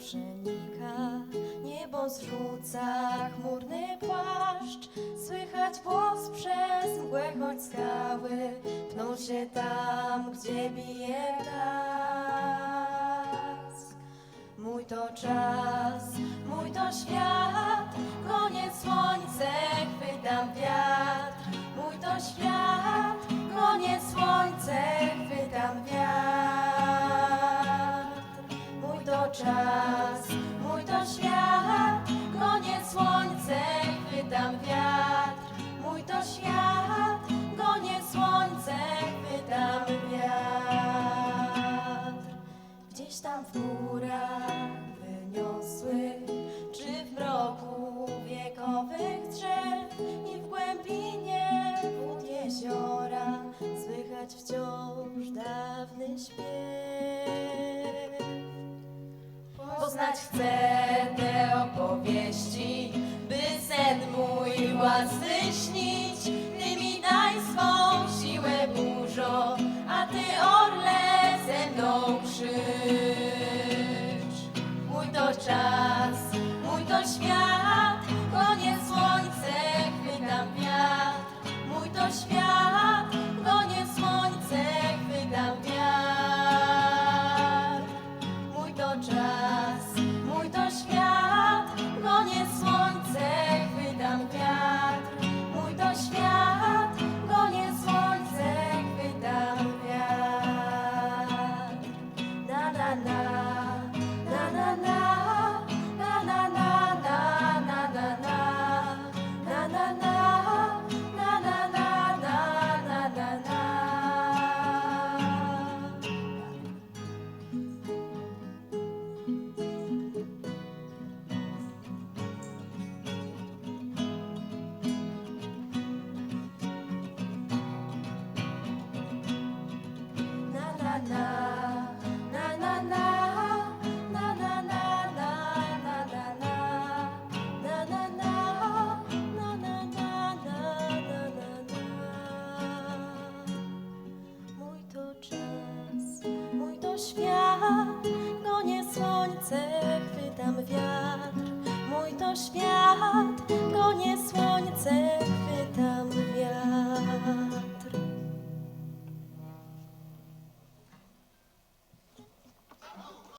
przenika, niebo zrzuca chmurny płaszcz. Słychać głos przez mgłę, choć skały pną się tam, gdzie bije blask. Mój to czas, mój to świat, koniec słońce, chwytam wiatr. Mój to świat, koniec słońce, chwytam wiatr. Mój to czas, chwytam wiatr. Mój to świat, koniec słońce, chwytam wiatr. Gdzieś tam w górach wyniosłych, czy w mroku wiekowych drzew i w głębinie wód jeziora słychać wciąż dawny śpiew. Poznać chcę te opowieści, chwytam